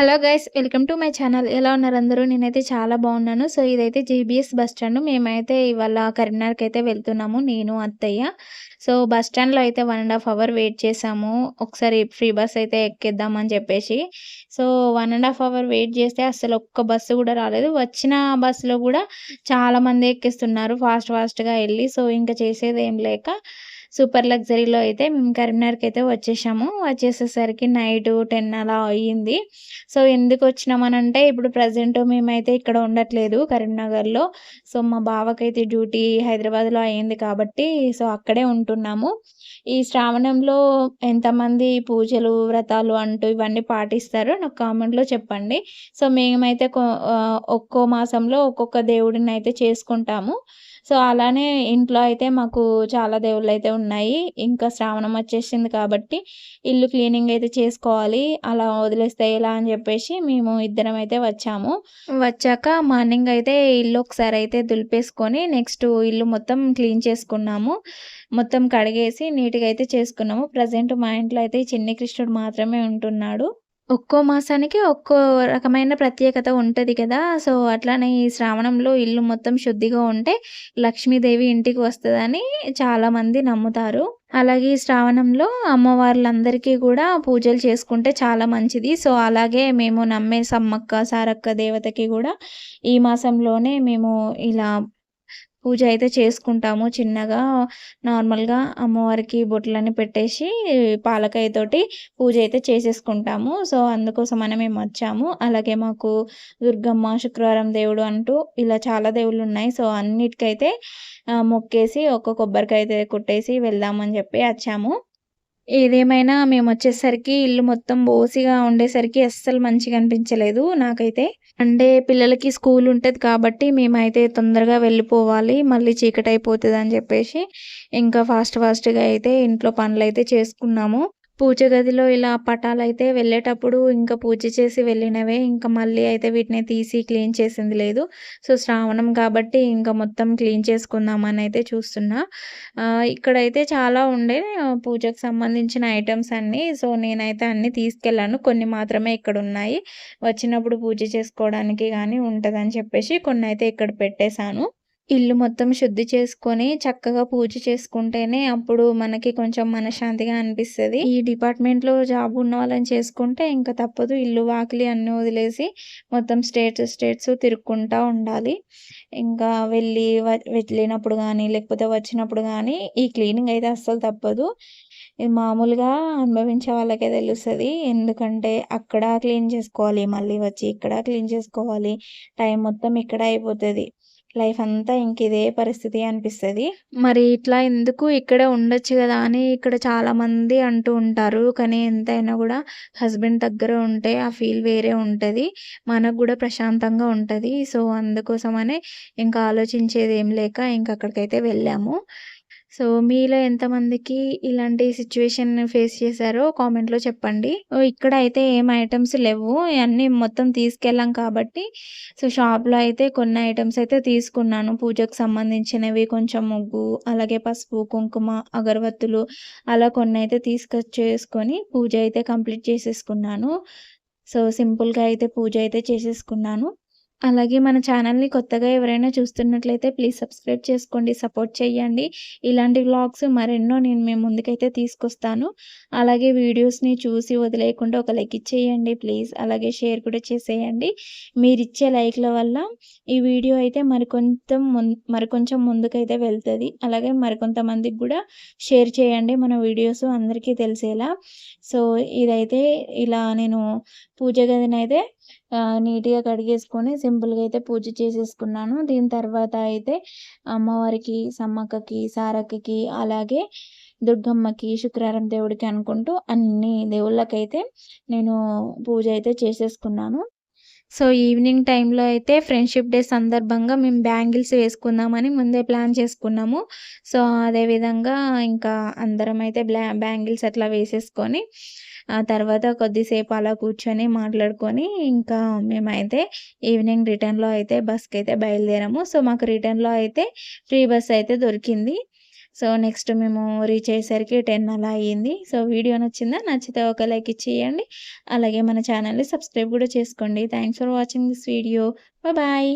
Hello guys welcome to my channel. ఎలా ఉన్నారు అందరూ? నేనైతే చాలా బాగున్నాను. సో ఇదైతే జీబీఎస్ బస్ స్టాండ్. మేమైతే ఇవాళ కరీంనగర్కి అయితే వెళ్తున్నాము నేను అత్తయ్య. సో బస్ స్టాండ్లో అయితే one and half hour wait చేసాము. ఒకసారి ఫ్రీ బస్ అయితే ఎక్కిద్దామని చెప్పేసి. So one and half hour wait చేస్తే అసలు ఒక్క బస్సు కూడా రాలేదు. వచ్చిన బస్సులో కూడా చాలా మంది ఎక్కిస్తున్నారు ఫాస్ట్ ఫాస్ట్గా వెళ్ళి. సో ఇంకా చేసేది ఏం లేక సూపర్ లగ్జరీలో అయితే మేము కరీంనగర్కి అయితే వచ్చేసాము. వచ్చేసేసరికి నైట్ టెన్ అలా అయ్యింది. సో ఎందుకు వచ్చినామనంటే ఇప్పుడు ప్రజెంట్ మేమైతే ఇక్కడ ఉండట్లేదు కరీంనగర్లో. సో మా బావకైతే డ్యూటీ హైదరాబాద్లో అయ్యింది కాబట్టి సో అక్కడే ఉంటున్నాము. ఈ శ్రావణంలో ఎంతమంది పూజలు వ్రతాలు అంటూ ఇవన్నీ పాటిస్తారో నాకు కామెంట్లో చెప్పండి. సో మేమైతే ఒక్కో మాసంలో ఒక్కొక్క దేవుడిని అయితే చేసుకుంటాము. సో అలానే ఇంట్లో అయితే మాకు చాలా దేవుళ్ళు అయితే ఉన్నాయి. ఇంకా శ్రావణం వచ్చేసింది కాబట్టి ఇల్లు క్లీనింగ్ అయితే చేసుకోవాలి. అలా వదిలేస్తే ఎలా అని చెప్పేసి మేము ఇద్దరం అయితే వచ్చాము. వచ్చాక మార్నింగ్ అయితే ఇల్లు ఒకసారి అయితే దులిపేసుకొని నెక్స్ట్ ఇల్లు మొత్తం క్లీన్ చేసుకున్నాము. మొత్తం కడిగేసి నీట్గా అయితే చేసుకున్నాము. ప్రజెంట్ మా ఇంట్లో అయితే చిన్ని కృష్ణుడు మాత్రమే ఉంటున్నాడు. ఒక్కో మాసానికి ఒక్కో రకమైన ప్రత్యేకత ఉంటుంది కదా. సో అట్లానే ఈ శ్రావణంలో ఇల్లు మొత్తం శుద్ధిగా ఉంటే లక్ష్మీదేవి ఇంటికి వస్తుందని చాలామంది నమ్ముతారు. అలాగే ఈ శ్రావణంలో అమ్మవార్లందరికీ కూడా పూజలు చేసుకుంటే చాలా మంచిది. సో అలాగే మేము నమ్మే సమ్మక్క సారక్క దేవతకి కూడా ఈ మాసంలోనే మేము ఇలా పూజ అయితే చేసుకుంటాము చిన్నగా. నార్మల్గా అమ్మవారికి బొట్లన్నీ పెట్టేసి పాలకాయతోటి పూజ అయితే చేసేసుకుంటాము. సో అందుకోసం మనం మేము వచ్చాము. అలాగే మాకు దుర్గమ్మ శుక్రవారం దేవుడు అంటూ ఇలా చాలా దేవుళ్ళు ఉన్నాయి. సో అన్నిటికైతే మొక్కేసి ఒక కొబ్బరికాయ అయితే కొట్టేసి వెళ్దామని చెప్పి వచ్చాము. ఏదేమైనా మేము వచ్చేసరికి ఇల్లు మొత్తం బోసిగా ఉండేసరికి అస్సలు మంచిగా అనిపించలేదు నాకైతే. అంటే పిల్లలకి స్కూల్ ఉంటుంది కాబట్టి మేమైతే తొందరగా వెళ్ళిపోవాలి మళ్ళీ చీకటి అయిపోతుంది అని చెప్పేసి ఇంకా ఫాస్ట్ ఫాస్ట్గా అయితే ఇంట్లో పనులు అయితే చేసుకున్నాము. పూజ గదిలో ఇలా పటాలు అయితే వెళ్ళేటప్పుడు ఇంకా పూజ చేసి వెళ్ళినవే. ఇంకా మళ్ళీ అయితే వీటిని తీసి క్లీన్ చేసింది లేదు. సో శ్రావణం కాబట్టి ఇంకా మొత్తం క్లీన్ చేసుకుందామని అయితే చూస్తున్నా. ఇక్కడైతే చాలా ఉండే పూజకు సంబంధించిన ఐటమ్స్ అన్నీ. సో నేనైతే అన్నీ తీసుకెళ్ళాను. కొన్ని మాత్రమే ఇక్కడ ఉన్నాయి. వచ్చినప్పుడు పూజ చేసుకోవడానికి కానీ ఉంటుందని చెప్పేసి కొన్ని అయితే ఇక్కడ పెట్టేశాను. ఇల్లు మొత్తం శుద్ధి చేసుకొని చక్కగా పూజ చేసుకుంటేనే అప్పుడు మనకి కొంచెం మనశ్శాంతిగా అనిపిస్తుంది. ఈ డిపార్ట్మెంట్లో జాబ్ ఉన్న వాళ్ళని చేసుకుంటే ఇంకా తప్పదు. ఇల్లు వాకిలి అన్నీ వదిలేసి మొత్తం స్టేట్స్ స్టేట్స్ తిరుక్కుంటా ఉండాలి. ఇంకా వెళ్ళి వెళ్ళినప్పుడు కానీ లేకపోతే వచ్చినప్పుడు కానీ ఈ క్లీనింగ్ అయితే అస్సలు తప్పదు. మామూలుగా అనుభవించే వాళ్ళకే తెలుస్తుంది. ఎందుకంటే అక్కడ క్లీన్ చేసుకోవాలి మళ్ళీ వచ్చి ఇక్కడ క్లీన్ చేసుకోవాలి. టైం మొత్తం ఇక్కడ అయిపోతుంది. లైఫ్ అంతా ఇంక ఇదే పరిస్థితి అనిపిస్తుంది. మరి ఇట్లా ఎందుకు ఇక్కడే ఉండొచ్చు కదా అని ఇక్కడ చాలామంది అంటూ ఉంటారు. కానీ ఎంతైనా కూడా హస్బెండ్ దగ్గర ఉంటే ఆ ఫీల్ వేరే ఉంటుంది. మనకు కూడా ప్రశాంతంగా ఉంటుంది. సో అందుకోసమనే ఇంకా ఆలోచించేది ఏం లేక ఇంకా అక్కడికైతే వెళ్ళాము. సో మీలో ఎంతమందికి ఇలాంటి సిచ్యువేషన్ ఫేస్ చేశారో కామెంట్లో చెప్పండి. ఇక్కడ అయితే ఏం ఐటమ్స్ లేవు. అన్నీ మొత్తం తీసుకెళ్ళాం కాబట్టి సో షాప్లో అయితే కొన్ని ఐటమ్స్ అయితే తీసుకున్నాను. పూజకు సంబంధించినవి కొంచెం ముగ్గు అలాగే పసుపు కుంకుమ అగరబత్తులు అలా కొన్ని అయితే తీసుకొచ్చేసుకొని పూజ అయితే కంప్లీట్ చేసేసుకున్నాను. సో సింపుల్గా అయితే పూజ అయితే చేసేసుకున్నాను. అలాగే మన ఛానల్ని కొత్తగా ఎవరైనా చూస్తున్నట్లయితే ప్లీజ్ సబ్స్క్రైబ్ చేసుకోండి సపోర్ట్ చేయండి. ఇలాంటి వ్లాగ్స్ మరెన్నో నేను మేము ముందుకైతే తీసుకొస్తాను. అలాగే వీడియోస్ని చూసి వదిలేయకుండా ఒక లైక్ ఇచ్చేయండి ప్లీజ్. అలాగే షేర్ కూడా చేసేయండి. మీరు ఇచ్చే లైక్ల వల్ల ఈ వీడియో అయితే మరికొంత మరికొంచెం ముందుకైతే వెళ్తుంది. అలాగే మరికొంతమందికి కూడా షేర్ చేయండి మన వీడియోస్ అందరికీ తెలిసేలా. సో ఇదైతే ఇలా నేను పూజ గదిని అయితే నీట్గా కడిగేసుకొని సింపుల్గా అయితే పూజ చేసేసుకున్నాను. దీని తర్వాత అయితే అమ్మవారికి సమ్మక్కకి సారక్కకి అలాగే దుర్గమ్మకి శుక్రవారం దేవుడికి అనుకుంటూ అన్ని దేవుళ్ళకైతే నేను పూజ అయితే చేసేసుకున్నాను. సో ఈవినింగ్ టైంలో అయితే ఫ్రెండ్షిప్ డే సందర్భంగా మేము బ్యాంగిల్స్ వేసుకుందామని ముందే ప్లాన్ చేసుకున్నాము. సో అదేవిధంగా ఇంకా అందరం అయితే బ్లా బ్యాంగిల్స్ అట్లా వేసేసుకొని ఆ తర్వాత కొద్దిసేపు అలా కూర్చొని మాట్లాడుకొని ఇంకా మేమైతే ఈవినింగ్ రిటర్న్లో అయితే బస్కి అయితే బయలుదేరాము. సో మాకు రిటర్న్లో అయితే ఫ్రీ బస్ అయితే దొరికింది. సో నెక్స్ట్ మేము రీచ్ అయ్యేసరికి టెన్ అలా అయ్యింది. సో వీడియో నచ్చిందా? నచ్చితే ఒక లైక్ ఇచ్చేయండి. అలాగే మన ఛానల్ని సబ్స్క్రైబ్ కూడా చేసుకోండి. Thanks for watching this video. Bye.